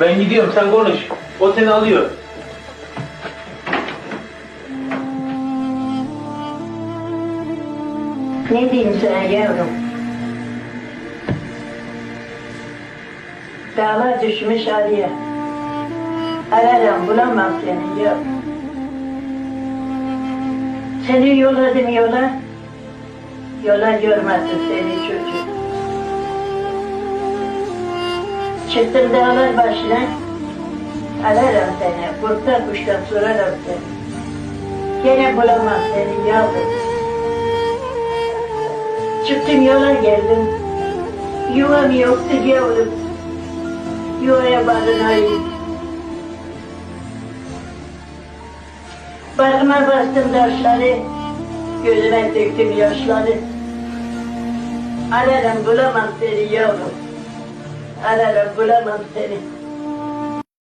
Ben gidiyorum sen konuş. O seni alıyor. Ne diyeyim sana yavrum? Dağlar düşmüş araya. Ararım bulamam seni yok. Seni yolladım yola. Yola görmezsin seni çocuk. Çıktım dağlar başına. Ararım seni. Kurtlar kuştan sorarım seni. Gene bulamam seni yavrum. Çıktım yola geldim. Yuvam yoktu yavrum. Yuvaya barınayım. Barıma bastım taşları. Gözüme döktüm yaşları. Ararım bulamam seni yavrum. Ararım bulamam seni.